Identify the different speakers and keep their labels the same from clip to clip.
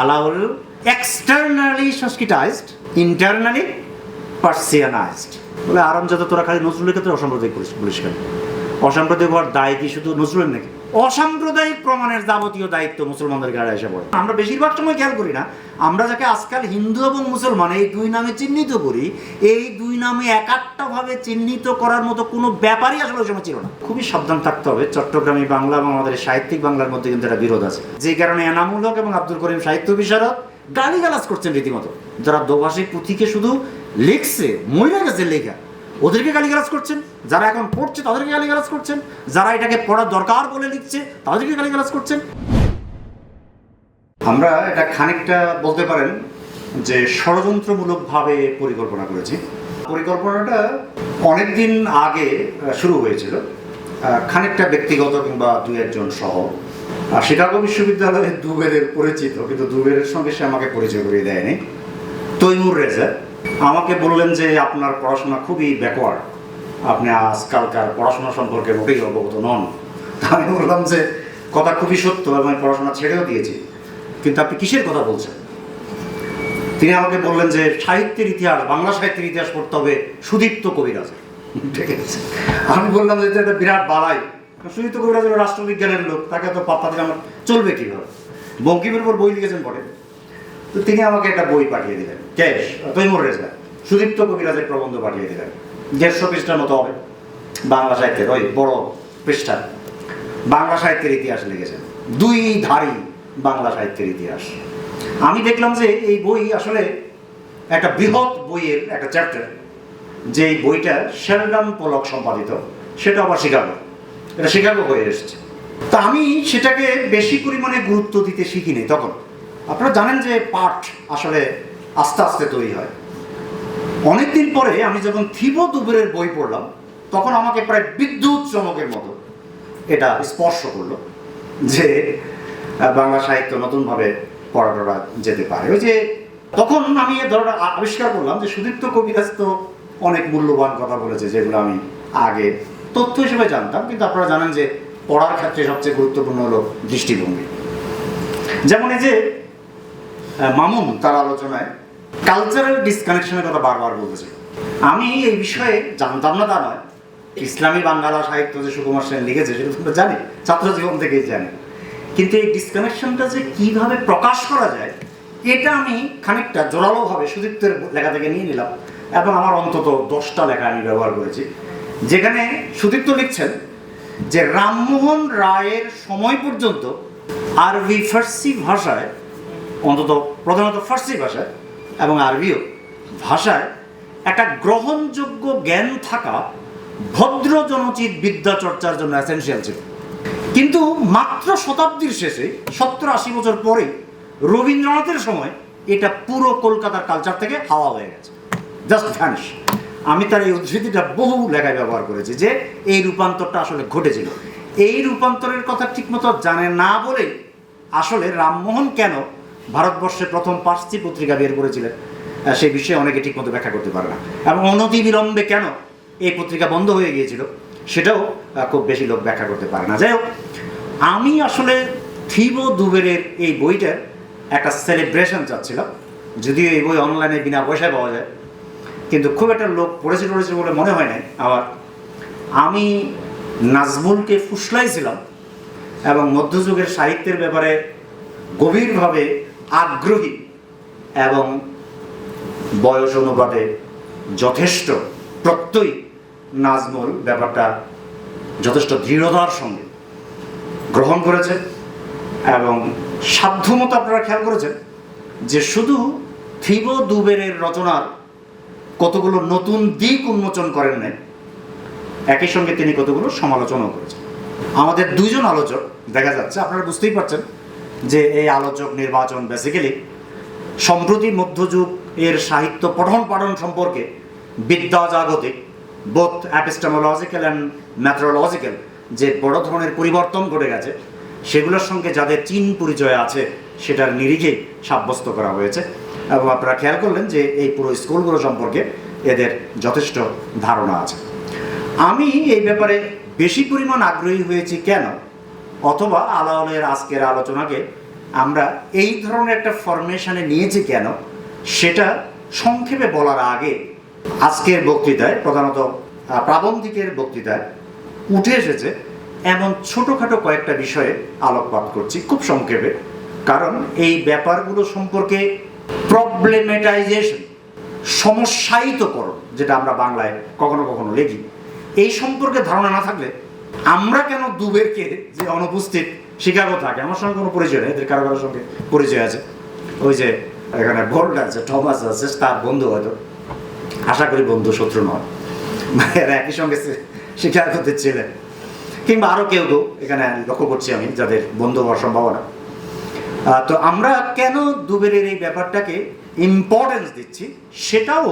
Speaker 1: Alaol externally Sanskritized internally Persianized বলে আরাম যাতে তোরা খালি নজরুলের ক্ষেত্রে অসাম্প্রদায়িক বলিস কেন অসাম্প্রদায়িক হওয়ার দায় কি শুধু নজরুলের নাকি? অসাম্প্রদায়িক প্রমাণের যাবতীয় দায়িত্ব মুসলমানদের গাড়ি এসে পড়ে। আমরা বেশিরভাগ সময় খেয়াল করি না, আমরা যাকে আজকাল হিন্দু এবং মুসলমান, এই দুই নামে চিহ্নিত করি, এই দুই নামে একাত্তা ভাবে চিহ্নিত করার মতো কোনো ব্যাপারই আসলে ওই সময় ছিল না। খুবই সাবধান থাকতে হবে, চট্টগ্রামী বাংলা এবং আমাদের সাহিত্যিক বাংলার মধ্যে কিন্তু একটা বিরোধ আছে। যে কারণে এনামুল হক এবং আব্দুল করিম সাহিত্য বিশারদ গালিগালাজ করছেন রীতিমতো। যারা দোভাষী পুঁথিকে শুধু লিখছে মহিলা গেছে লেখা। ওদেরকে গালিগালাজ করছেন, যারা এখন পড়ছে তাদেরকে গালিগালাজ করছেন, যারা এটাকে পড়ার দরকার বলে লিখছে তাদেরকে গালিগালাজ করছেন। আমরা এটা খানিকটা বলতে পারেন যে ষড়যন্ত্রমূলকভাবে পরিকল্পনা করেছি। পরিকল্পনাটা অনেক দিন আগে শুরু হয়েছিল। খানিকটা ব্যক্তিগত কিংবা দু একজন সহ। শিকাগো বিশ্ববিদ্যালয়ে দুবেলের পরিচিত, কিন্তু দুবেলের সঙ্গে সে আমাকে পরিচয় করিয়ে দেয়নি। তৈমুর রেজা। আমাকে বললেন যে আপনার পড়াশোনা খুবই ব্যাকওয়ার্ড আপনি আজকালকার পড়াশোনা সম্পর্কে মোটেই অবগত নন। আমি বললাম যে, কথা খুবই সত্য এবং পড়াশোনা ছেড়েও দিয়েছি। কিন্তু আপনি কিসের কথা বলছেন? তিনি আমাকে বললেন যে, সাহিত্যের ইতিহাস, বাংলা সাহিত্যের ইতিহাস পড়তে হবে সুদীপ্ত কবিরাজ। ঠিক আছে। আমি বললাম যে, এটা বিরাট বাড়াই সুদীপ্ত কবিরাজ রাষ্ট্রবিজ্ঞানের লোক। তাকে তো পাত্তা দিলে আমার চলবে কীভাবে? বঙ্কিমের উপর বই লিখেছেন পরে। তো তিনি আমাকে একটা বই পাঠিয়ে দিলেন। ক্যাশ তৈমুর রেজা সুদীপ্ত কবিরাজের প্রবন্ধ পাঠিয়ে দিলেন। দেড়শো পৃষ্ঠার মতো হবে। বাংলা সাহিত্যের ওই বড় পৃষ্ঠা। বাংলা সাহিত্যের ইতিহাস লিখেছেন। দুই ধারী বাংলা সাহিত্যের ইতিহাস। আমি দেখলাম যে এই বই আসলে একটা বৃহৎ বইয়ের একটা চ্যাপ্টার যে বইটা শেলডন পোলক সম্পাদিত। সেটা আবার শিকাগো। এটা শিকাগো হয়ে এসেছে। তা আমি সেটাকে বেশি পরিমাণে গুরুত্ব দিতে শিখিনি তখন। আপনারা জানেন যে পাঠ আসলে আস্তে আস্তে তৈরি হয়। অনেকদিন পরে আমি যখন থিব দুবের বই পড়লাম, তখন আমাকে প্রায় বিদ্যুৎ চমকের মতো এটা স্পর্শ করল যে বাংলা সাহিত্য নতুনভাবে পড়া টড়া যেতে পারে। ওই যে তখন আমি এ ধরনের আবিষ্কার করলাম যে সুদীপ্ত কবিরাজ তো অনেক মূল্যবান কথা বলেছে যেগুলো আমি আগে তথ্য হিসেবে জানতাম, কিন্তু আপনারা জানেন যে পড়ার ক্ষেত্রে সবচেয়ে গুরুত্বপূর্ণ হলো দৃষ্টিভঙ্গি। যেমন এই যে মামুন তার আলোচনায় কালচারাল ডিসকানেকশনের কথা বারবার বলতেছে। আমি এই বিষয়ে জানতাম না তা নয়। ইসলামী বাঙ্গালা সাহিত্য যে সুকুমার সেন লিখেছে, সেটা তোমরা জানি ছাত্র জীবন থেকেই জানি। কিন্তু এই ডিসকানেকশনটা যে কীভাবে প্রকাশ করা যায়, এটা আমি খানিকটা জোরালোভাবে সুদীপ্তের লেখা থেকে নিয়ে নিলাম। এবং আমার অন্তত দশটা লেখা আমি ব্যবহার করেছি। যেখানে সুদীপ্ত লিখছেন যে, রামমোহন রায়ের সময় পর্যন্ত আরবি ফার্সি ভাষায় অন্তত প্রধানত ফার্সি ভাষায় এবং আরবিও। ভাষায় একটা গ্রহণযোগ্য জ্ঞান থাকা ভদ্র জনচিত বিদ্যা চর্চার জন্য এসেন্সিয়াল ছিল। কিন্তু মাত্র শতাব্দীর শেষে, সত্তর আশি বছর পরে রবীন্দ্রনাথের সময় এটা পুরো কলকাতার কালচার থেকে হাওয়া হয়ে গেছে। জাস্ট ভ্যানিশ আমি তার এই উদ্ধৃতিটা বহু লেখায় ব্যবহার করেছি যে এই রূপান্তরটা আসলে ঘটেছিল। এই রূপান্তরের কথা ঠিকমতো জানে না বলেই আসলে রামমোহন কেন ভারতবর্ষে প্রথম পার্সি পত্রিকা বের করেছিলেন। সেই বিষয়ে অনেকে ঠিকমতো ব্যাখ্যা করতে পারে না। এবং অনতি বিলম্বে কেন এই পত্রিকা বন্ধ হয়ে গিয়েছিল, সেটাও খুব বেশি লোক ব্যাখ্যা করতে পারে না। যাই হোক, আমি আসলে থিবো দুবেরের এই বইটার একটা সেলিব্রেশন চাচ্ছিলাম। যদিও এই বই অনলাইনে বিনা পয়সায় পাওয়া যায়, কিন্তু খুব একটা লোক পড়েছে টড়েছে বলে মনে হয় না আবার আমি নাজমুলকে ফুসলাইছিলাম এবং মধ্যযুগের সাহিত্যের ব্যাপারে গভীরভাবে আগ্রহী এবং বয়স অনুপাতে যথেষ্ট প্রত্যয়ী নাজমুল ব্যাপারটা যথেষ্ট দৃঢ়তার সঙ্গে গ্রহণ করেছে এবং সাধ্যমতো আপনারা খেয়াল করেছেন যে শুধু থিব দুবেরের রচনার কতগুলো নতুন দিক উন্মোচন করেন নাই, একই সঙ্গে তিনি কতগুলো সমালোচনাও করেছেন। আমাদের দুইজন আলোচক, দেখা যাচ্ছে, আপনারা বুঝতেই পারছেন যে এই আলোচক নির্বাচন বেসিক্যালি সম্প্রতি মধ্যযুগ এর সাহিত্য পঠন পাঠন সম্পর্কে বিদ্যা জাগতিক বোথ অ্যাপিস্টামোলজিক্যাল অ্যান্ড ম্যাথোলজিক্যাল যে বড় ধরনের পরিবর্তন ঘটে গেছে, সেগুলোর সঙ্গে যাদের চীন পরিচয় আছে, সেটার নিরিখেই সাব্যস্ত করা হয়েছে। এবং আপনারা খেয়াল করলেন যে এই পুরো স্কুলগুলো সম্পর্কে এদের যথেষ্ট ধারণা আছে। আমি এই ব্যাপারে বেশি পরিমাণ আগ্রহী হয়েছি কেন? অথবা আলাওলের আজকের আলোচনাকে আমরা এই ধরনের একটা ফরমেশনে নিয়েছি কেন? সেটা সংক্ষেপে বলার আগে আজকের বক্তৃতায়, প্রধানত প্রাবন্ধিকের বক্তৃতায় উঠে এসেছে এমন ছোটোখাটো কয়েকটা বিষয়ে আলোকপাত করছি, খুব সংক্ষেপে। কারণ এই ব্যাপারগুলো সম্পর্কে প্রবলেমেটাইজেশন সমস্যায়িতকরণ, যেটা আমরা বাংলায় কখনো কখনো লিখি, এই সম্পর্কে ধারণা না থাকলে আমরা কেন দুবেরকে যে অনুপস্থিত শিকাগো থাকে? আমার সঙ্গে কোনো পরিচয় নেই, এদের কারও কারোর সঙ্গে পরিচয় আছে। ওই যে এখানে বোল্ড আছে থমাস আছে, তার বন্ধু হয়তো। আশা করি বন্ধু শত্রু নয়। এরা একই সঙ্গে শিকার করতে ছিলেন। কিংবা আরও কেউ কেউ এখানে লক্ষ্য করছি আমি, যাদের বন্ধু হওয়ার সম্ভাবনা। তো আমরা কেন দুবেরের এই ব্যাপারটাকে ইম্পর্টেন্স দিচ্ছি, সেটাও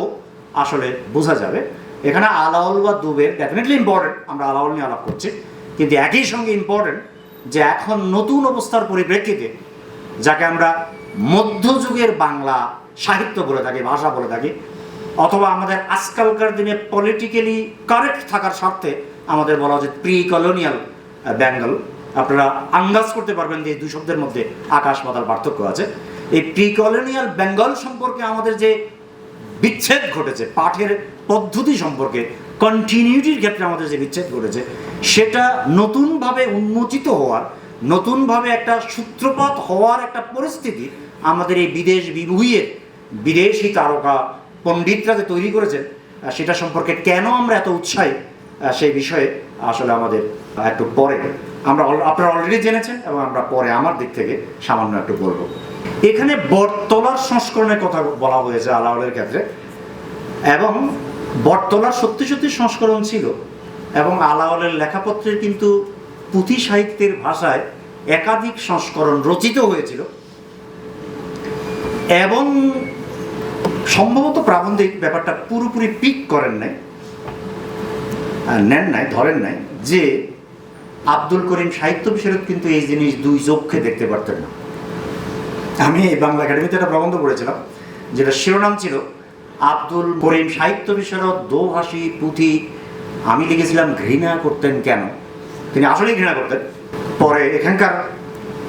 Speaker 1: আসলে বোঝা যাবে। এখানে আলাউল বা দুবের ডেফিনেটলি ইম্পর্টেন্ট আমরা আলাউল নিয়ে আলাপ করছি। কিন্তু একই সঙ্গে ইম্পর্টেন্ট যে এখন নতুন অবস্থার পরিপ্রেক্ষিতে যাকে আমরা মধ্যযুগের বাংলা সাহিত্য বলে থাকি, ভাষা বলে থাকি, অথবা আমাদের আজকালকার দিনে পলিটিক্যালি কারেক্ট থাকার স্বার্থে আমাদের বলা উচিত প্রি কলোনিয়াল বেঙ্গল আপনারা আন্দাজ করতে পারবেন যে এই দুই শব্দের মধ্যে আকাশ পাতাল পার্থক্য আছে। এই প্রি কলোনিয়াল বেঙ্গল সম্পর্কে আমাদের যে বিচ্ছেদ ঘটেছে, পাঠের পদ্ধতি সম্পর্কে কন্টিনিউটির ক্ষেত্রে আমাদের যে বিচ্ছেদ ঘটেছে, সেটা নতুনভাবে উন্মোচিত হওয়ার, নতুনভাবে একটা সূত্রপাত হওয়ার একটা পরিস্থিতি আমাদের এই বিদেশ বিভূয়ের বিদেশি তারকা পণ্ডিতরা যে তৈরি করেছেন সেটা সম্পর্কে কেন আমরা এত উৎসাহী সেই বিষয়ে আসলে আমাদের একটু পরে, আমরা আপনারা অলরেডি জেনেছেন এবং আমরা পরে আমার দিক থেকে সামান্য একটু বলব। এখানে বটতলার সংস্করণের কথা বলা হয়েছে আলাউলের ক্ষেত্রে এবং বটতলার সত্যি সত্যি সংস্করণ ছিল এবং আলাওয়ালের লেখাপত্রের কিন্তু পুঁথি সাহিত্যের ভাষায় একাধিক সংস্করণ রচিত হয়েছিল। এবং সম্ভবত প্রাবন্ধিক ব্যাপারটা পুরোপুরি পিক করেন নাই নেন নাই, ধরেন নাই যে আব্দুল করিম সাহিত্য বিশারদ কিন্তু এই জিনিস দুই চোখে দেখতে পারতেন না। আমি এই বাংলা একাডেমিতে একটা প্রবন্ধ পড়েছিলাম যেটা শিরোনাম ছিল আব্দুল করিম সাহিত্য বিশারদ দোভাষী পুঁথি, আমি লিখেছিলাম ঘৃণা করতেন কেন? তিনি আসলেই ঘৃণা করতেন। পরে এখানকার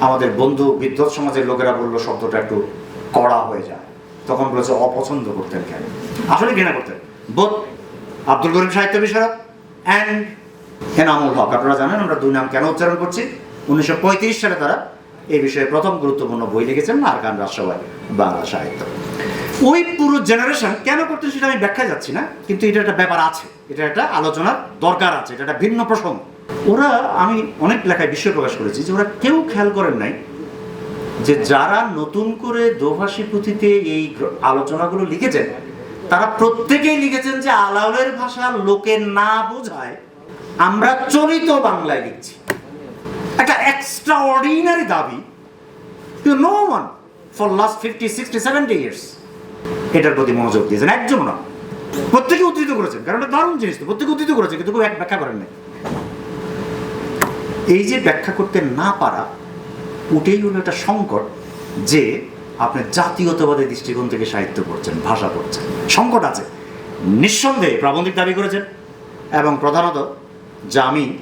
Speaker 1: আমাদের বন্ধু বিদ্যুৎ সমাজের লোকেরা বলল, শব্দটা একটু কড়া হয়ে যায় তখন বলেছে, অপছন্দ করতেন কেন? আসলে ঘৃণা করতেন। বোধ, আব্দুল করিম সাহিত্য বিশারদ অ্যান্ড এনামুল হক। আপনারা জানেন আমরা দুই নাম কেন উচ্চারণ করছি? উনিশশো পঁয়ত্রিশ সালে তারা এই বিষয়ে প্রথম গুরুত্বপূর্ণ বই লিখেছেন আরকান রাজসভায়, বাংলা সাহিত্য। ওই পুরো জেনারেশন কেন করতেন সেটা আমি ব্যাখ্যা যাচ্ছি না, কিন্তু এটা একটা ব্যাপার আছে, এটা একটা আলোচনার দরকার আছে, এটা একটা ভিন্ন প্রসঙ্গ। ওরা, আমি অনেক লেখায় বিষয় প্রকাশ করেছি যে ওরা কেউ খেয়াল করেন নাই যে যারা নতুন করে দোভাষী পুঁথিতে এই আলোচনাগুলো লিখেছেন, তারা প্রত্যেকেই লিখেছেন যে আলাউলের ভাষা লোকে না বোঝায়, আমরা চলিত বাংলায় লিখছি। একটা এক্সট্রা অর্ডিনারি দাবি no one for last fifty sixty seventy years এটার প্রতি মনোযোগ দিয়েছেন। একজন না। প্রত্যেকে উদ্ধৃত করেছেন। কারণ এটা দারুণ জিনিস তো। প্রত্যেকে উদ্ধৃত করেছে, কিন্তু এক ব্যাখ্যা করেন নাই। এই যে ব্যাখ্যা করতে না পারা, ওটাই হলো একটা সংকট যে আপনি জাতীয়তাবাদী দৃষ্টিকোণ থেকে সাহিত্য পড়ছেন, ভাষা পড়ছেন। সংকট আছে। নিঃসন্দেহে প্রাবন্ধিক দাবি করেছেন এবং প্রধানত জামি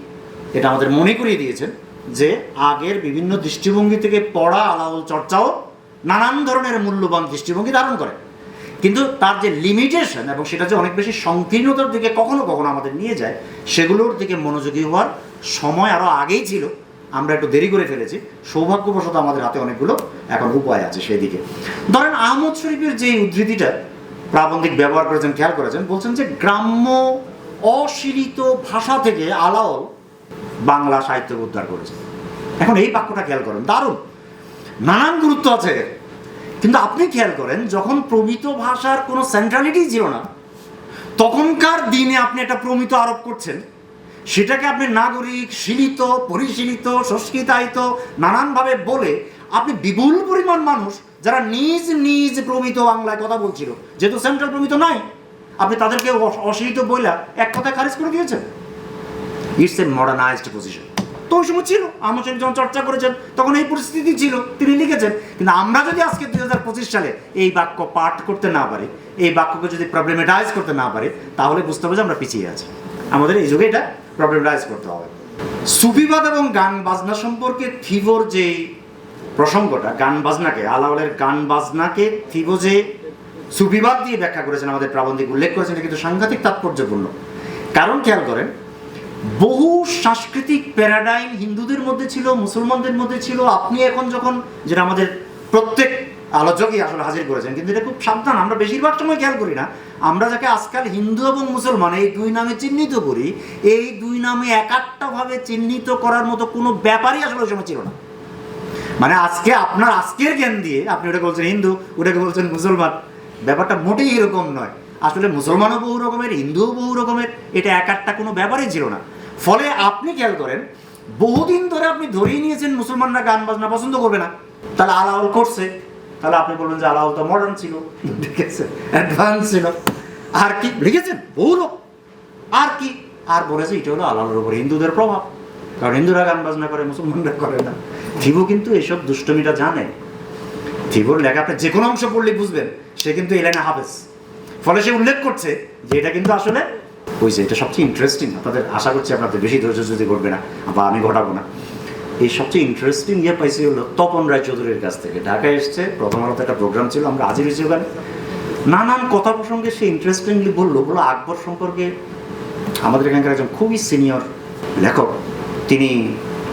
Speaker 1: এটা আমাদের মনে করিয়ে দিয়েছেন যে আগের বিভিন্ন দৃষ্টিভঙ্গি থেকে পড়া আলাউল চর্চাও নানান ধরনের মূল্যবান দৃষ্টিভঙ্গি ধারণ করে। কিন্তু তার যে লিমিটেশন এবং সেটা যে অনেক বেশি সংকীর্ণতার দিকে কখনো কখনো আমাদের নিয়ে যায়, সেগুলোর দিকে মনোযোগী হওয়ার সময় আরও আগেই ছিল। আমরা একটু দেরি করে ফেলেছি। সৌভাগ্যবশত আমাদের হাতে অনেকগুলো এখন উপায় আছে সেই দিকে ধরেন আহমদ শরীফের যে উদ্ধৃতিটা প্রাবন্ধিক ব্যবহার করেছেন, খেয়াল করেছেন, বলছেন যে গ্রাম্য অশীলিত ভাষা থেকে আলাও বাংলা সাহিত্যকে উদ্ধার করেছে। এখন এই বাক্যটা খেয়াল করেন। দারুণ। নানান গুরুত্ব আছে। কিন্তু আপনি খেয়াল করেন, যখন প্রমিত ভাষার কোনো সেন্ট্রালিটি ছিল না, তখনকার দিনে আপনি একটা প্রমিত আরোপ করছেন। সেটাকে আপনি নাগরিক, শিলিত, পরিশীলিত, সংস্কৃতায়িত, নানানভাবে বলে আপনি বিপুল পরিমাণ মানুষ যারা নিজ নিজ প্রমিত বাংলায় কথা বলছিল। যেহেতু সেন্ট্রাল প্রমিত নাই, আপনি তাদেরকে অশীলিত বইলা এক কথায় খারিজ করে দিয়েছেন। ইটস এ মডার্নাইজড পজিশন তো ওই সময় ছিল? আমার সঙ্গে যখন চর্চা করেছেন, তখন এই পরিস্থিতি ছিল, তিনি লিখেছেন, কিন্তু আমরা যদি আজকে দুই হাজার পঁচিশ সালে এই বাক্য পাঠ করতে না পারি, এই বাক্যকে যদি প্রবলেমেটাইজ করতে না পারি, তাহলে বুঝতে হবে যে আমরা পিছিয়ে আছি। আমাদের এই যুগে এটা প্রবলেমেটাইজ করতে হবে। সুফিবাদ এবং গান বাজনা সম্পর্কে থিভোর যেই প্রসঙ্গটা, গান বাজনাকে আলাওলের গান বাজনাকে থিবো যে সুবিবাদ দিয়ে ব্যাখ্যা করেছেন, আমাদের প্রাবন্ধিক উল্লেখ করেছেন কিন্তু সাংঘাতিক তাৎপর্যপূর্ণ। কারণ খেয়াল করেন, বহু সাংস্কৃতিক প্যারাডাইম হিন্দুদের মধ্যে ছিল, মুসলমানদের মধ্যে ছিল। আপনি এখন যখন, যেটা আমাদের প্রত্যেক আলোচকই আসলে হাজির করেছেন, কিন্তু এটা খুব সাবধান, আমরা বেশিরভাগ সময় খেয়াল করি না। আমরা যাকে আজকাল হিন্দু এবং মুসলমান, এই দুই নামে চিহ্নিত করি, এই দুই নামে একাত্মভাবে চিহ্নিত করার মতো কোনো ব্যাপারই আসলে ওই সময় ছিল না। মানে আজকে আপনার আজকের জ্ঞান দিয়ে, আপনি ওটাকে বলছেন হিন্দু, ওটাকে বলছেন মুসলমান, ব্যাপারটা মোটেই এরকম নয়। আসলে মুসলমানও বহু রকমের, হিন্দুও বহু রকমের, এটা এক একটা কোনো ব্যাপারই ছিল না। ফলে আপনি খেয়াল করেন, বহুদিন ধরে আপনি ধরেই নিয়েছেন মুসলমানরা গান বাজনা পছন্দ করবে না। তাহলে আলাউল করছে। তাহলে আপনি বলবেন যে আলাউল তো মডার্ন ছিল। অ্যাডভান্স ছিল। আর কি, লিখেছেন? বহু লোক। আর কি? আর বলেছে, এটা হলো আলাউলের উপর হিন্দুদের প্রভাব। কারণ হিন্দুরা গান বাজনা করে, মুসলমানরা করে না। থিবু কিন্তু এসব দুষ্টমিটা জানে। থিবুর লেখা, আপনি যে কোনো অংশ পড়লে বুঝবেন, সে কিন্তু এই লাইনে হাফেজ। ফলে সে উল্লেখ করছে যে এটা কিন্তু আসলে ওই যে এটা সবচেয়ে ইন্টারেস্টিং আপনাদের আশা করছি আপনাদের বেশি ধৈর্য যদি করবে না, বা আমি ঘটাবো না। এই সবচেয়ে ইন্টারেস্টিং ইয়ে পাইছি হলো তপন রায় চৌধুরীর কাছ থেকে। ঢাকায় এসছে, প্রথম আলোতে একটা প্রোগ্রাম ছিল, আমরা হাজির হয়েছি ওখানে। নানান কথা প্রসঙ্গে সে ইন্টারেস্টিংলি বলল বলো আকবর সম্পর্কে আমাদের এখানকার একজন খুবই সিনিয়র লেখক, তিনি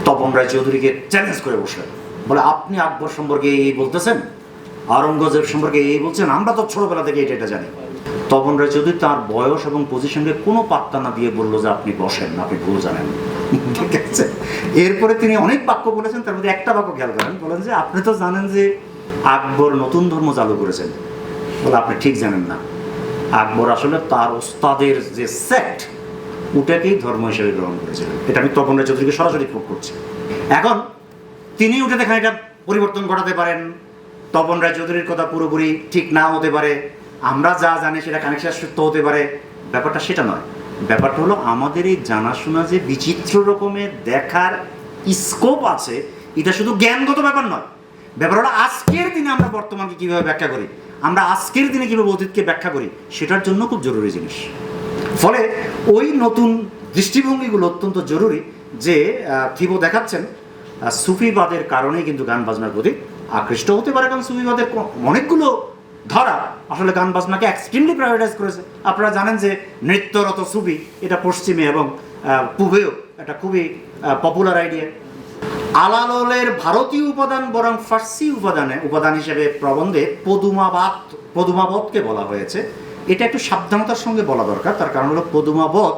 Speaker 1: তপন রায় চৌধুরীকে চ্যালেঞ্জ করে বসলেন। বলে, আপনি আকবর সম্পর্কে এই বলতেছেন? আওরঙ্গজেব সম্পর্কে এই বলছেন? আমরা তো ছোটবেলা থেকে এটা এটা জানি। তপন রায় চৌধুরী তার বয়স এবং পজিশনকে কোনো পাত্তা না দিয়ে বলল যে আপনি বসেন, আপনি ভুল জানেন। ঠিক আছে। এরপরে তিনি অনেক বাক্য বলেছেন, তার মধ্যে একটা বাক্য খেয়াল করেন, বলেন যে, আপনি তো জানেন যে আকবর নতুন ধর্ম চালু করেছেন। বলে, আপনি ঠিক জানেন না। আকবর আসলে তার ওস্তাদের যে সেট ওটাকেই ধর্ম হিসেবে গ্রহণ করেছিলেন। এটা আমি তপন রায় চৌধুরীকে সরাসরি প্রুভ করছি। এখন তিনি উঠে দেখেন এটা পরিবর্তন ঘটাতে পারেন। তপন রায় চৌধুরীর কথা পুরোপুরি ঠিক না হতে পারে। আমরা যা জানি সেটা কানেকশন সত্য হতে পারে। ব্যাপারটা সেটা নয়। ব্যাপারটা হলো আমাদের এই জানাশোনা যে বিচিত্র রকমের দেখার স্কোপ আছে, এটা শুধু জ্ঞানগত ব্যাপার নয়। ব্যাপার হলো আজকের দিনে আমরা বর্তমানকে কীভাবে ব্যাখ্যা করি? আমরা আজকের দিনে কীভাবে অতীতকে ব্যাখ্যা করি? সেটার জন্য খুব জরুরি জিনিস। ফলে ওই নতুন দৃষ্টিভঙ্গিগুলো অত্যন্ত জরুরি যে থিবো দেখাচ্ছেন সুফিবাদের কারণেই কিন্তু গান বাজনার প্রতি আকৃষ্ট হতে পারে। কারণ সুফিবাদের অনেকগুলো ধারা। আসলে গান বাজনাকে এক্সট্রিমলি প্রায়োরিটাইজ করেছে। আপনারা জানেন যে নৃত্যরত সুফি এটা পশ্চিমে এবং পূবেও এটা খুবই পপুলার আইডিয়া আলাললের ভারতীয় উপাদান বরং ফার্সি উপাদানে, উপাদান হিসেবে প্রবন্ধে পদুমাবাদ পদুমাবধকে বলা হয়েছে। এটা একটু সাবধানতার সঙ্গে বলা দরকার। তার কারণ হলো পদুমাবধ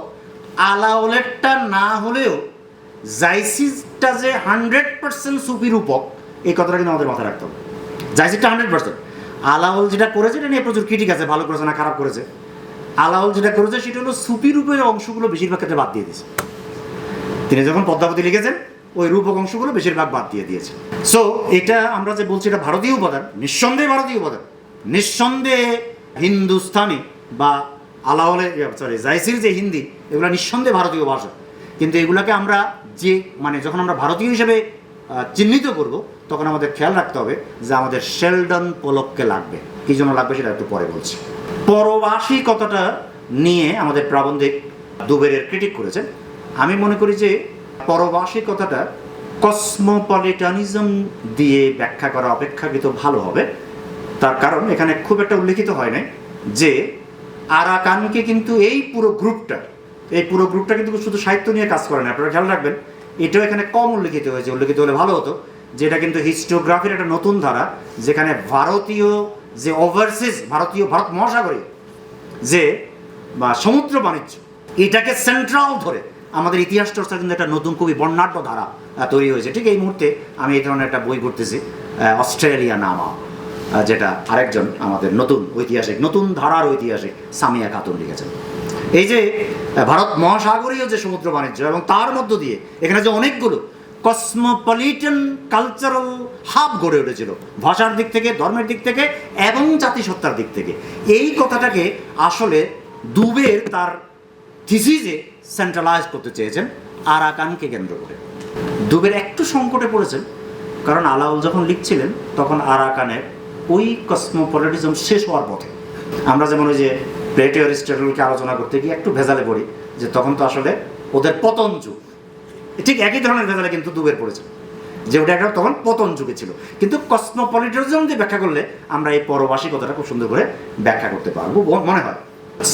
Speaker 1: আলাওলেরটা না হলেও জাইসিসটা যে হান্ড্রেড পার্সেন্ট সুপি রূপক, এই কথাটা কিন্তু আমাদের মাথায় রাখতে হবে। জাইসিসটা হান্ড্রেড পার্সেন্ট আলাউল যেটা করেছে, এটা নিয়ে প্রচুর ক্রিটিক আছে, ভালো করেছে না খারাপ করেছে। আলাউল যেটা করেছে, সেটা হলো সুপি রূপের অংশগুলো বেশিরভাগ ক্ষেত্রে বাদ দিয়ে দিয়েছে। তিনি যখন পদ্মাবতী লিখেছেন, ওই রূপক অংশগুলো বেশিরভাগ বাদ দিয়ে দিয়েছে। সো এটা আমরা যে বলছি, এটা ভারতীয় উপাদান, নিঃসন্দেহে ভারতীয় উপাদান। নিঃসন্দেহে হিন্দুস্তানি বা আলাওলে সরি জাইসির যে হিন্দি, এগুলো নিঃসন্দেহে ভারতীয় ভাষা। কিন্তু এগুলোকে আমরা যে মানে যখন আমরা ভারতীয় হিসেবে চিহ্নিত করব তখন আমাদের খেয়াল রাখতে হবে যে আমাদের শেলডন পোলককে লাগবে। কী জন্য লাগবে সেটা একটু পরে বলছি। পরবাসী কথাটা নিয়ে আমাদের প্রাবন্ধিক দুবেরের ক্রিটিক করেছেন, আমি মনে করি যে পরবাসী কথাটা কসমোপলিটানিজম দিয়ে ব্যাখ্যা করা অপেক্ষাকৃত ভালো হবে। তার কারণ এখানে খুব একটা উল্লেখিত হয় নাই যে আরাকানকে কিন্তু এই পুরো গ্রুপটা, এই পুরো গ্রুপটা কিন্তু শুধু সাহিত্য নিয়ে কাজ করে না, আপনারা খেয়াল রাখবেন, এটাও এখানে কম উল্লেখিত হয়েছে। উল্লেখিত হলে ভালো হতো। যে এটা কিন্তু হিস্টোগ্রাফির একটা নতুন ধারা, যেখানে ভারতীয় যে ওভারসিজ ভারতীয় ভারত মহাসাগরীয় যে, বা সমুদ্র বাণিজ্য, এটাকে সেন্ট্রাল ধরে আমাদের ইতিহাস চর্চার কিন্তু একটা নতুন খুবই বর্ণাঢ্য ধারা তৈরি হয়েছে। ঠিক এই মুহূর্তে আমি এই ধরনের একটা বই পড়তেছি অস্ট্রেলিয়া নামা যেটা আরেকজন আমাদের নতুন ঐতিহাসিক, নতুন ধারার ঐতিহাসিক সামিয়া খাতুন লিখেছেন। এই যে ভারত মহাসাগরীয় যে সমুদ্র বাণিজ্য এবং তার মধ্য দিয়ে এখানে যে অনেকগুলো কসমোপলিটন কালচারাল হাব গড়ে উঠেছিল। ভাষার দিক থেকে, ধর্মের দিক থেকে এবং জাতিসত্তার দিক থেকে। এই কথাটাকে আসলে দুবের তার থিসিসে সেন্ট্রালাইজ করতে চেয়েছেন আরাকানকে কেন্দ্র করে। দুবের একটু সংকটে পড়েছেন, কারণ আলাউল যখন লিখছিলেন, তখন আরাকানের ওই কসমোপলিটিজম শেষ হওয়ার পথে। আমরা যেমন ওই যে প্লেটো অ্যারিস্টটলকে আলোচনা করতে গিয়ে একটু ভেজালে পড়ি, যে তখন তো আসলে ওদের পতন যুগ। ঠিক একই ধরনের ভেজালে কিন্তু দুবের পড়েছে। যে ওটা একটা তখন পতন যুগে ছিল। কিন্তু কসমোপলিটিজম দিয়ে ব্যাখ্যা করলে আমরা এই পরবাসী কথাটা খুব সুন্দর করে ব্যাখ্যা করতে পারব মনে হয়।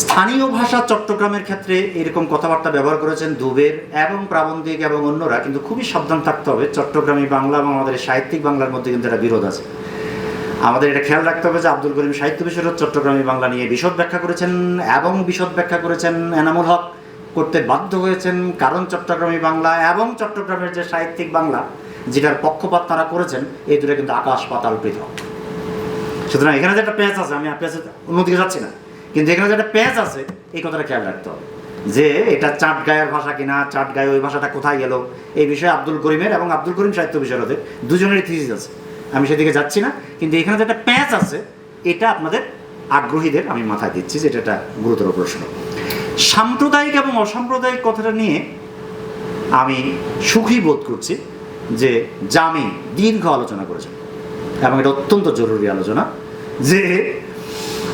Speaker 1: স্থানীয় ভাষা চট্টগ্রামের ক্ষেত্রে এরকম কথাবার্তা ব্যবহার করেছেন দুবের এবং প্রাবন্ধিক এবং অন্যরা, কিন্তু খুবই সাবধান থাকতে হবে। চট্টগ্রামী বাংলা এবং আমাদের সাহিত্যিক বাংলার মধ্যে কিন্তু একটা বিরোধ আছে। আমাদের এটা খেয়াল রাখতে হবে যে আব্দুল করিম সাহিত্য বিশারদ চট্টগ্রামী বাংলা নিয়ে বিশদ ব্যাখ্যা করেছেন এবং বিশদ ব্যাখ্যা করেছেন এনামুল হক। করতে বাধ্য হয়েছেন কারণ চট্টগ্রামী বাংলা এবং চট্টগ্রামের যে সাহিত্যিক বাংলা, যেটার পক্ষপাত তারা করেছেন, এই দুটো কিন্তু আকাশ পাতাল পৃথক। সুতরাং এখানে যে একটা পেঁচ আছে, আমি পেঁচে অন্যদিকে যাচ্ছি না, কিন্তু এখানে যে একটা পেঁচ আছে, এই কথাটা খেয়াল রাখতে হবে, যে এটা চাট গায়ের ভাষা কিনা চাট গায়ে ওই ভাষাটা কোথায় গেল, এই বিষয়ে আব্দুল করিমের এবং আব্দুল করিম সাহিত্য বিশারদের দুজনেরই থিসিস আছে। আমি সেদিকে যাচ্ছি না, কিন্তু এখানে যে একটা প্যাঁচ আছে, এটা আপনাদের আগ্রহীদের আমি মাথায় দিচ্ছি যে এটা একটা গুরুতর প্রশ্ন। সাম্প্রদায়িক এবং অসাম্প্রদায়িক কথাটা নিয়ে আমি সুখী বোধ করছি যে জামি দীর্ঘ আলোচনা করেছেন। এবং এটা অত্যন্ত জরুরি আলোচনা যে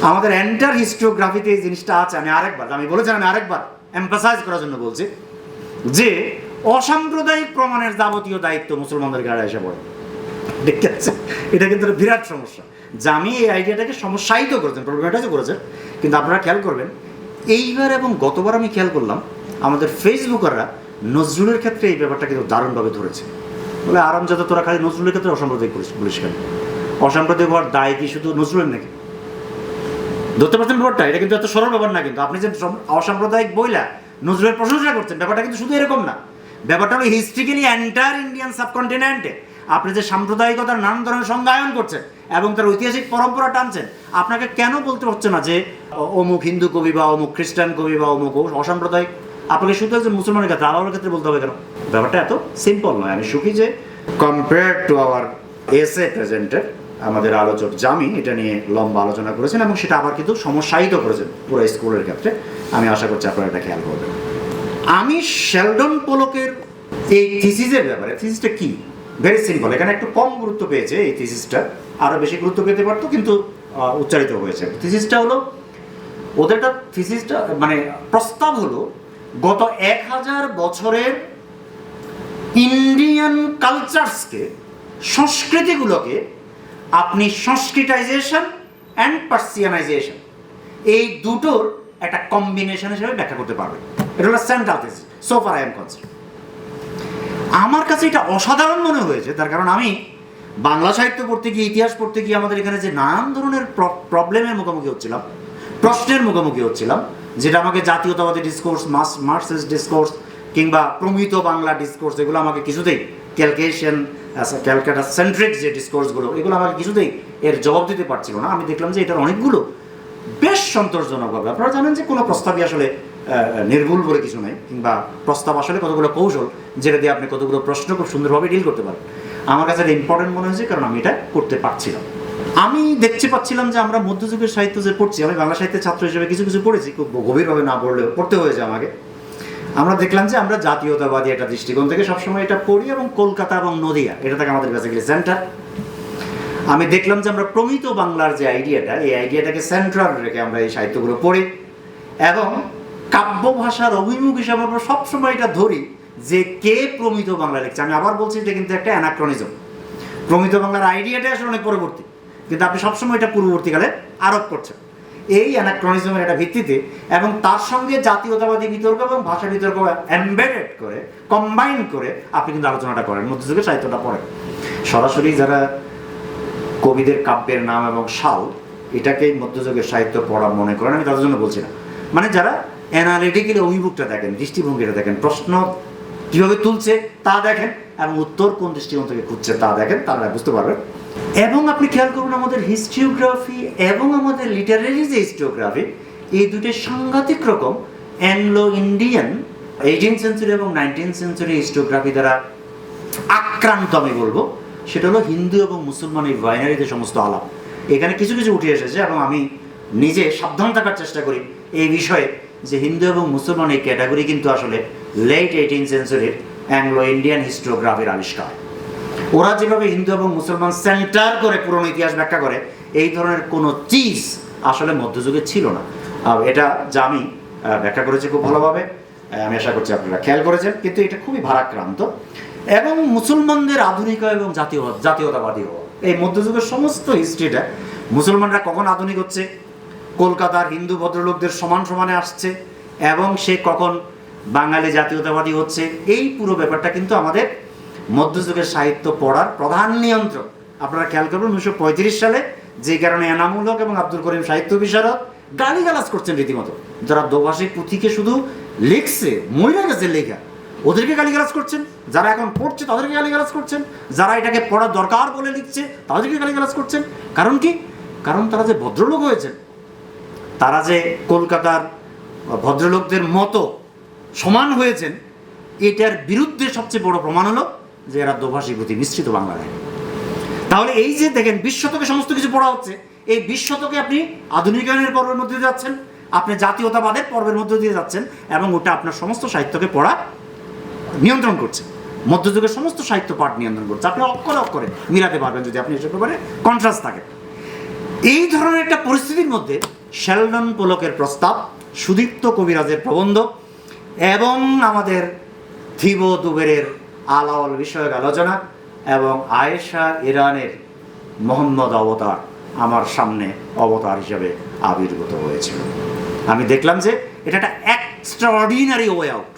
Speaker 1: আমাদের এন্টার হিস্টোগ্রাফিতে এই জিনিসটা আছে, আমি আরেকবার, আমি বলেছিলাম আমি আরেকবার এমফাসাইজ করার জন্য বলছি যে অসাম্প্রদায়িক প্রমাণের যাবতীয় দায়িত্ব মুসলমানদের গাড়ি এসে পড়ে। দেখতে পাচ্ছেন? এটা কিন্তু বিরাট সমস্যা। জামি এই আইডিয়াটাকে সমস্যায়িত করেছেন, প্রবলেমটাইজও করেছেন। কিন্তু আপনারা খেয়াল করবেন এইবার এবং গতবার আমি খেয়াল করলাম, আমাদের ফেসবুকাররা নজরুলের ক্ষেত্রে এই ব্যাপারটা কিন্তু দারুণভাবে ধরেছে। বলে, আরামজাদা, তোরা খালি নজরুলের ক্ষেত্রে অসাম্প্রদায়িক পুলিশ কেন? অসাম্প্রদায়িক হওয়ার দায় কি শুধু নজরুলের নাকি? ধরতে পারছেন ব্যাপারটা? এটা কিন্তু এত সরল ব্যাপার না কিন্তু। আপনি যে সম- অসাম্প্রদায়িক বইলা নজরুলের প্রশংসা করছেন, ব্যাপারটা কিন্তু শুধু এরকম না। ব্যাপারটা হলো হিস্ট্রিক্যালি এন্টায়ার ইন্ডিয়ান সাবকন্টিনেন্টে আপনি যে সাম্প্রদায়িকতার নানান ধরনের সংজ্ঞায়ন করছেন এবং তার ঐতিহাসিক পরম্পরা টানছেন, আপনাকে কেন বলতে হচ্ছে না যে অমুক হিন্দু কবি বা অমুক খ্রিস্টান কবি বা অমুক অসাম্প্রদায়িক আপনাকে শুধু একজন মুসলমানের ক্ষেত্রে আলাদার ক্ষেত্রে বলতে হবে কেন? ব্যাপারটা এত সিম্পল নয়। আমি সুখী যে compare to our as a প্রেজেন্টের আমাদের আলোচক জামি এটা নিয়ে লম্বা আলোচনা করেছেন এবং সেটা আবার কিন্তু সমস্যায়িত করেছেন পুরো স্কুলের ক্ষেত্রে। আমি আশা করছি আপনারা এটা খেয়াল করবেন। আমি শেলডন পোলকের এই থিসিসের ব্যাপারে, থিসিসটা কি? ভেরি সিম্পল এখানে একটু কম গুরুত্ব পেয়েছে এই থিসিসটা আরও বেশি গুরুত্ব পেতে পারতো, কিন্তু উচ্চারিত হয়েছে। থিসিসটা হলো ওদেরটা থিসিসটা মানে প্রস্তাব হলো, গত এক হাজার বছরের ইন্ডিয়ান কালচারসকে, সংস্কৃতিগুলোকে আপনি সংস্কৃতাইজেশন অ্যান্ড পার্সিয়ানাইজেশন, এই দুটোর একটা কম্বিনেশন হিসেবে ব্যাখ্যা করতে পারবেন। এটা হলো central thesis so far I am concern আমার কাছে এটা অসাধারণ মনে হয়েছে, তার কারণ আমি বাংলা সাহিত্য পড়তে গিয়ে, ইতিহাস পড়তে গিয়ে আমাদের এখানে যে নানান ধরনের প্রবলেমের মুখোমুখি হচ্ছিলাম, প্রশ্নের মুখোমুখি হচ্ছিলাম, যেটা আমাকে জাতীয়তাবাদী ডিসকোর্স মাস মার্কসিস্ট ডিসকোর্স কিংবা প্রমিত বাংলা ডিসকোর্স এগুলো আমাকে কিছুতেই ক্যালকুলেশন ক্যালকাটা সেন্ট্রিক যে ডিসকোর্সগুলো এগুলো আমাকে কিছুতেই এর জবাব দিতে পারছিল না। আমি দেখলাম যে এটার অনেকগুলো বেশ সন্তোষজনকভাবে। আপনারা জানেন যে কোনো প্রস্তাবই আসলে নির্ভুল বলে কিছু নাই, কিংবা প্রস্তাব আসলে কতগুলো কৌশল যেটা দিয়ে আপনি কতগুলো প্রশ্ন খুব সুন্দরভাবে ডিল করতে পারেন আমার কাছে এটা ইম্পর্টেন্ট মনে হয়েছে, কারণ আমি এটা করতে পারছিলাম। আমি দেখতে পাচ্ছিলাম যে আমরা মধ্যযুগের সাহিত্য যে পড়ছি, আমি বাংলা সাহিত্যের ছাত্র হিসেবে কিছু কিছু পড়েছি, খুব গভীরভাবে না পড়লেও পড়তে হয়েছে আমাকে। আমরা দেখলাম যে আমরা জাতীয়তাবাদী একটা দৃষ্টিকোণ থেকে সবসময় এটা পড়ি, এবং কলকাতা এবং নদিয়া, এটা থেকে আমাদের বেসিক্যালি সেন্টার আমি দেখলাম যে আমরা প্রমিত বাংলার যে আইডিয়াটা এই আইডিয়াটাকে সেন্ট্রাল রেখে আমরা এই সাহিত্যগুলো পড়ি, এবং কাব্য ভাষার অভিমুখ হিসাবে আমরা সবসময় এটা ধরি যে কে প্রমিত বাংলা লিখছে। আমি আবার বলছি এটা কিন্তু একটা অ্যানাক্রনিজম প্রমিত বাংলার আইডিয়াটা আসলে অনেক পরবর্তী। কিন্তু আপনি সবসময় এটা পূর্ববর্তীকালে আরোপ করছেন। এই অ্যানাক্রনিজমের একটা ভিত্তিতে এবং তার সঙ্গে জাতীয়তাবাদী বিতর্ক এবং ভাষা বিতর্ক এমবেডেড করে কম্বাইন করে আপনি কিন্তু আলোচনাটা করেন। মধ্যযুগের সাহিত্যটা পড়েন। সরাসরি যারা কবিদের কাব্যের নাম এবং সাল, এটাকেই মধ্যযুগের সাহিত্য পড়া মনে করেন, আমি তাদের জন্য বলছি না। মানে যারা অ্যানালিটিক্যালি অভিমুখটা দেখেন, দৃষ্টিভঙ্গিটা দেখেন, প্রশ্ন কীভাবে তুলছে তা দেখেন এবং উত্তর কোন দৃষ্টিকোণ থেকে খুঁজছে তা দেখেন তারা বুঝতে পারবেন। এবং আপনি খেয়াল করুন আমাদের হিস্টিওগ্রাফি এবং আমাদের লিটারেরি যে হিস্টিওগ্রাফি এই দুটো সাংঘাতিক রকম অ্যাংলো ইন্ডিয়ান এইটিন সেঞ্চুরি এবং নাইনটিন সেঞ্চুরি হিস্টোগ্রাফি দ্বারা আক্রান্ত আমি বলব, সেটা হলো হিন্দু এবং মুসলমান এই বাইনারিতে সমস্ত আলাপ। এখানে কিছু কিছু উঠে এসেছে এবং আমি নিজে সাবধান থাকার চেষ্টা করি এই বিষয়ে যে হিন্দু এবং মুসলমান এই ক্যাটাগরি কিন্তু আসলে লেট এইটিন সেঞ্চুরির অ্যাংলো ইন্ডিয়ান হিস্টোগ্রাফির আবিষ্কার। ওরা যেভাবে হিন্দু এবং মুসলমান সেন্টার করে পুরনো ইতিহাস ব্যাখ্যা করে, এই ধরনের কোনো চিজ আসলে মধ্যযুগে ছিল না। এটা যা আমি ব্যাখ্যা করেছি খুব ভালোভাবে। আমি আশা করছি আপনারা খেয়াল করেছেন, কিন্তু এটা খুবই ভারাক্রান্ত। এবং মুসলমানদের আধুনিক এবং জাতীয়, জাতীয়তাবাদী হওয়া। এই মধ্যযুগের সমস্ত হিস্ট্রিটা মুসলমানরা কখন আধুনিক হচ্ছে? কলকাতার হিন্দু ভদ্রলোকদের সমান সমানে আসছে এবং সে কখন বাঙালি জাতীয়তাবাদী হচ্ছে, এই পুরো ব্যাপারটা কিন্তু আমাদের মধ্যযুগের সাহিত্য পড়ার প্রধান নিয়ন্ত্রক। আপনারা খেয়াল করবেন উনিশশো পঁয়ত্রিশ সালে যে কারণে এনামুল হক এবং আব্দুল করিম সাহিত্য বিশারদ গালিগালাজ করছেন রীতিমতো। যারা দোভাষী পুঁথিকে শুধু লিখছে মহিলা গেছে লেখা, ওদেরকে গালিগালাজ করছেন। যারা এখন পড়ছে, তাদেরকে গালিগালাজ করছেন। যারা এটাকে পড়ার দরকার বলে লিখছে, তাদেরকে গালিগালাজ করছেন। কারণ কি? কারণ তারা যে ভদ্রলোক হয়েছেন তারা যে কলকাতার ভদ্রলোকদের মতো সমান হয়েছেন, এটার বিরুদ্ধে সবচেয়ে বড় প্রমাণ হলো যে এরা দোভাষী প্রতি মিশ্রিত বাংলা তাহলে এই যে দেখেন, বিশ শতকে সমস্ত কিছু পড়া হচ্ছে, এই বিশ শতকে আপনি আধুনিকায়নের পর্বের মধ্যে দিয়ে যাচ্ছেন, আপনি জাতীয়তাবাদের পর্বের মধ্যে দিয়ে যাচ্ছেন, এবং ওটা আপনার সমস্ত সাহিত্যকে পড়া নিয়ন্ত্রণ করছে। মধ্যযুগের সমস্ত সাহিত্য পাঠ নিয়ন্ত্রণ করছে। আপনি অক্ষরে অক্ষরে মিলাতে পারবেন যদি আপনি এসব ব্যাপারে কন্ট্রাস্ট থাকে। এই ধরনের একটা পরিস্থিতির মধ্যে শ্যালডন পোলকের প্রস্তাব, সুদীপ্ত কবিরাজের প্রবন্ধ এবং আমাদের থিব দুবেরের আলাওল বিষয়ক আলোচনা এবং আয়েশা ইরানের মোহাম্মদ অবতার আমার সামনে অবতার হিসেবে আবির্ভূত হয়েছিল আমি দেখলাম যে এটা একটা এক্সট্রাঅর্ডিনারি ওয়ে আউট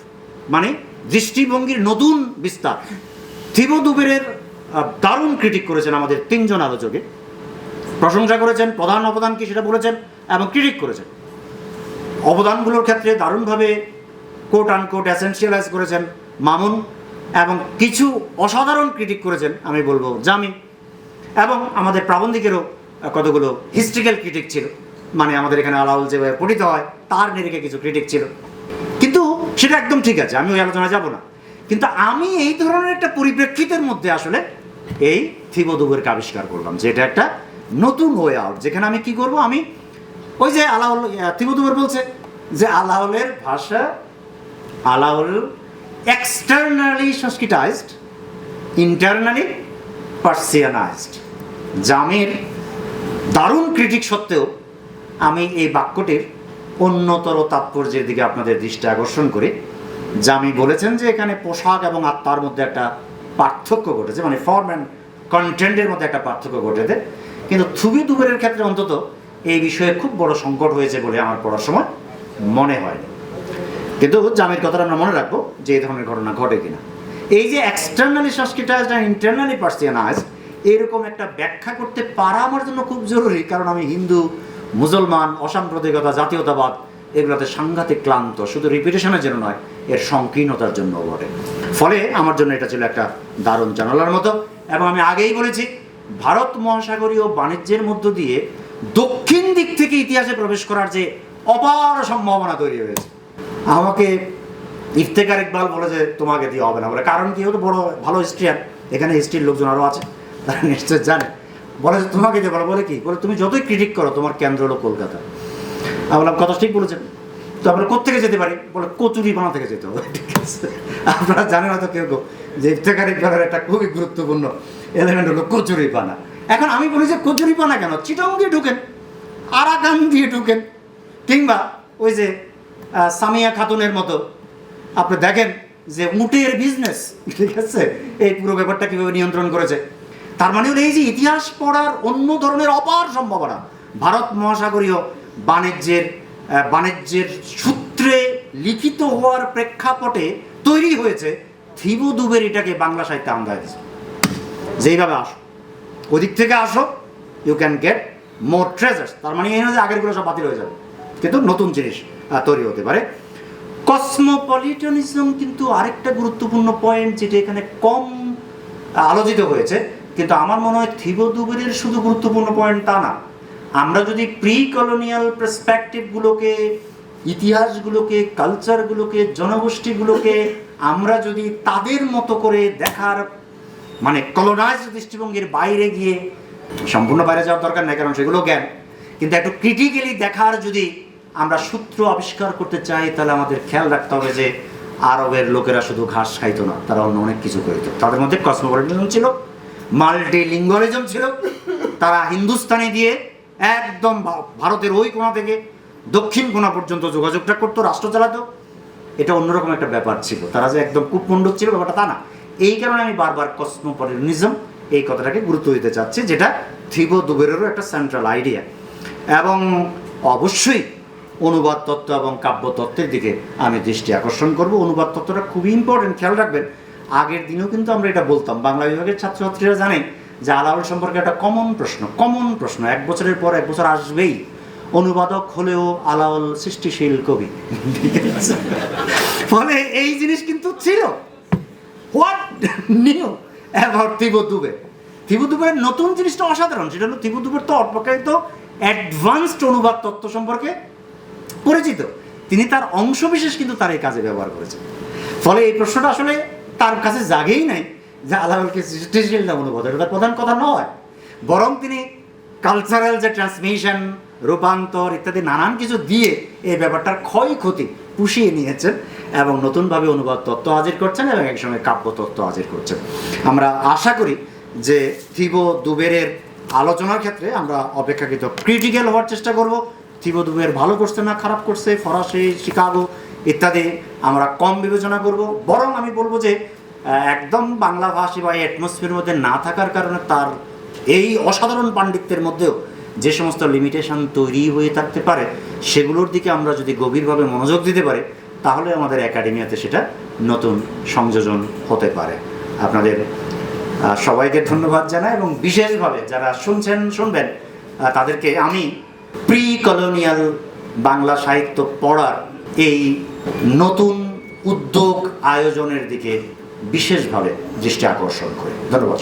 Speaker 1: মানে দৃষ্টিভঙ্গির নতুন বিস্তার। থিব দুবেরের দারুণ ক্রিটিক করেছেন আমাদের তিনজন আলোচকে। প্রশংসা করেছেন, প্রধান অবদান কি সেটা বলেছেন? এবং করেছেন। অবদানগুলোর ক্ষেত্রে দারুণভাবে কোট আনকোট অ্যাসেন্সিয়ালাইজ করেছেন মামুন এবং কিছু অসাধারণ ক্রিটিক করেছেন, আমি বলব জামি এবং আমাদের প্রাবন্ধিকেরও কতগুলো হিস্ট্রিক্যাল ক্রিটিক ছিল। মানে আমাদের এখানে আলাউল যেভাবে পঠিত হয়, তার নিরিখে কিছু ক্রিটিক ছিল। কিন্তু সেটা একদম ঠিক আছে, আমি ওই আলোচনায় যাব না। কিন্তু আমি এই ধরনের একটা পরিপ্রেক্ষিতের মধ্যে আসলে এই থিবদুবেরকে আবিষ্কার করলাম, যে এটা একটা নতুন ওয়ে আউট যেখানে আমি কি করব, আমি ওই যে আলাউল থিবদুবের বলছে যে আলাউলের ভাষা Alaol externally Sanskritized internally Persianized Jamir দারুণ ক্রিটিক সত্ত্বেও আমি এই বাক্যটির অন্যতর তাৎপর্যের দিকে আপনাদের দৃষ্টি আকর্ষণ করি। জামি বলেছেন যে এখানে পোশাক এবং আত্মার মধ্যে একটা পার্থক্য ঘটেছে মানে ফর্ম অ্যান্ড কন্টেন্টের মধ্যে একটা পার্থক্য ঘটেছে। কিন্তু থুবি দুবের ক্ষেত্রে অন্তত এই বিষয়ে খুব বড় সংকট হয়েছে বলে আমার পড়ার সময় মনে হয়নি কিন্তু জামির কথাটা আমরা মনে রাখব যে এই ধরনের ঘটনা ঘটে কিনা। এই যে এক্সটার্নালি সংস্কৃতাইজড আর ইন্টারনালি পার্সিয়ানাইজড এরকম একটা ব্যাখ্যা করতে পারা আমার জন্য খুব জরুরি, কারণ আমি হিন্দু, মুসলমান, অসাম্প্রদায়িকতা, জাতীয়তাবাদ, এগুলোতে সাংঘাতিক ক্লান্ত। শুধু রিপিটেশনের জন্য নয়, এর সংকীর্ণতার জন্য বটে। ফলে আমার জন্য এটা ছিল একটা দারুণ জানালার মতো। এবং আমি আগেই বলেছি, ভারত মহাসাগরীয় বাণিজ্যের মধ্য দিয়ে দক্ষিণ দিক থেকে ইতিহাসে প্রবেশ করার যে অপার সম্ভাবনা তৈরি হয়েছে। আমাকে ইফতেকার ইকবাল বলে যে, তোমাকে দিয়ে হবে না। বলে, কারণ কি? ও তো বড়, ভালো হিস্ট্রিয়ান এখানে হিস্ট্রির লোকজন আরও আছে। তারা নিশ্চয় জানে। বলে যে, তোমাকে দিয়ে বলো বলে কি? বলে, তুমি যতই ক্রিটিক করো, তোমার কেন্দ্র হলো কলকাতা। আমি বললাম, কথা ঠিক বলেছেন। তো আমরা কোথেকে যেতে পারি? বলে, কচুরি বানা থেকে যেতে হবে। ঠিক আছে। আপনারা জানেন হয়তো কেউ কেউ যে ইফতেকার ইকবালের একটা খুবই গুরুত্বপূর্ণ এলিমেন্ট হলো কচুরি পানা এখন আমি বলি যে কচুরিপানা কেন? চিটং দিয়ে ঢুকেন, আরাকান দিয়ে ঢুকেন, কিংবা ওই যে সামিয়া খাতুনের মতো। আপনি দেখেন যে উটের বিজনেস ঠিক আছে? এই পুরো ব্যাপারটা কীভাবে নিয়ন্ত্রণ করেছে। তার মানে হলো এই যে ইতিহাস পড়ার অন্য ধরনের অপার সম্ভাবনা। ভারত মহাসাগরীয় বাণিজ্যের বাণিজ্যের সূত্রে লিখিত হওয়ার প্রেক্ষাপটে তৈরি হয়েছে থিবু দুবের এটাকে বাংলা সাহিত্যে দিয়েছে যেইভাবে আসো ওদিক থেকে আসো you can get more treasures তার মানে এই নয় যে আগেরগুলো সব বাতিল হয়ে যাবে। কিন্তু নতুন জিনিস তৈরি হতে পারে। কসমোপলিটনিজম কিন্তু আরেকটা গুরুত্বপূর্ণ পয়েন্ট যেটা এখানে কম আলোচিত হয়েছে। কিন্তু আমার মনে হয় থিবদুবের শুধু গুরুত্বপূর্ণ পয়েন্ট তা না। আমরা যদি প্রি কলোনিয়াল পার্সপেক্টিভগুলোকে ইতিহাসগুলোকে কালচারগুলোকে জনগোষ্ঠীগুলোকে আমরা যদি তাদের মতো করে দেখার মানে কলোনাইজ দৃষ্টিভঙ্গির বাইরে গিয়ে সম্পূর্ণ বাইরে যাওয়ার দরকার নেই, কারণ সেগুলো জ্ঞান। কিন্তু একটু ক্রিটিক্যালি দেখার যদি আমরা সূত্র আবিষ্কার করতে চাই, তাহলে আমাদের খেয়াল রাখতে হবে যে আরবের লোকেরা শুধু ঘাস খাইতো না, তারা অন্য অনেক কিছু করিত। তাদের মধ্যে কসমোপলিটনিজম ছিল মাল্টি মাল্টিলিঙ্গুয়ালিজম ছিল, তারা হিন্দুস্তানি দিয়ে একদম ভারতের ওই কোণা থেকে দক্ষিণ কোনা পর্যন্ত যোগাযোগটা করতো, রাষ্ট্র চালাতো। এটা অন্যরকম একটা ব্যাপার ছিল। তারা যে একদম কূপমণ্ডক ছিল, ব্যাপারটা তা না। এই কারণে আমি বারবার কসমোপলিটনিজম এই কথাটাকে গুরুত্ব দিতে চাচ্ছি, যেটা থিবো দুবেরেরও একটা সেন্ট্রাল আইডিয়া এবং অবশ্যই অনুবাদ তত্ত্ব এবং কাব্য তত্ত্বের দিকে আমি দৃষ্টি আকর্ষণ করব। অনুবাদ তত্ত্বটা খুবই ইম্পর্টেন্ট খেয়াল রাখবেন। আগের দিনেও কিন্তু আমরা এটা বলতাম, বাংলা বিভাগের ছাত্রছাত্রীরা জানেন যে আলাউল সম্পর্কে একটা কমন প্রশ্ন কমন প্রশ্ন, এক বছরের পর এক বছর আসবেই। অনুবাদক হলেও আলাউল সৃষ্টিশীল কবি। ফলে এই জিনিস কিন্তু ছিল। What new about Thibaut d'Hubert Thibaut দুবের নতুন জিনিসটা অসাধারণ, সেটা হলো থিবো দুবের তো অল্পকারিত অ্যাডভান্সড অনুবাদ তত্ত্ব সম্পর্কে পরিচিত। তিনি তার অংশবিশেষ কিন্তু তার এই কাজে ব্যবহার করেছেন। ফলে এই প্রশ্নটা আসলে তার কাছে জাগেই নাই যে আল্লাহকে সৃষ্টিশীল না অনুবাদ, এটা তার প্রধান কথা নয়। বরং তিনি কালচারাল যে ট্রান্সমিশন রূপান্তর ইত্যাদি নানান কিছু দিয়ে এই ব্যাপারটার ক্ষয়ক্ষতি পুষিয়ে নিয়েছেন। এবং নতুনভাবে অনুবাদ তত্ত্ব হাজির করছেন এবং একসঙ্গে কাব্য তত্ত্ব হাজির করছেন। আমরা আশা করি যে থিবো দুবেরের আলোচনার ক্ষেত্রে আমরা অপেক্ষাকৃত ক্রিটিক্যাল হওয়ার চেষ্টা করব। থিবো দুবের ভালো করছে না, খারাপ করছে, ফরাসি, শিকাগো ইত্যাদি আমরা কম বিবেচনা করব। বরং আমি বলব যে একদম বাংলা ভাষী বা অ্যাটমসফিয়ার মধ্যে না থাকার কারণে তার এই অসাধারণ পাণ্ডিত্যের মধ্যেও যে সমস্ত লিমিটেশন তৈরি হয়ে থাকতে পারে, সেগুলোর দিকে আমরা যদি গভীরভাবে মনোযোগ দিতে পারি তাহলে আমাদের একাডেমিয়াতে সেটা নতুন সংযোজন হতে পারে। আপনাদের সবাইকে ধন্যবাদ জানাই এবং বিশেষভাবে যারা শুনছেন, শুনবেন তাদেরকে আমি প্রি কলোনিয়াল বাংলা সাহিত্য পড়ার এই নতুন উদ্যোগ আয়োজনের দিকে বিশেষভাবে দৃষ্টি আকর্ষণ করি। ধন্যবাদ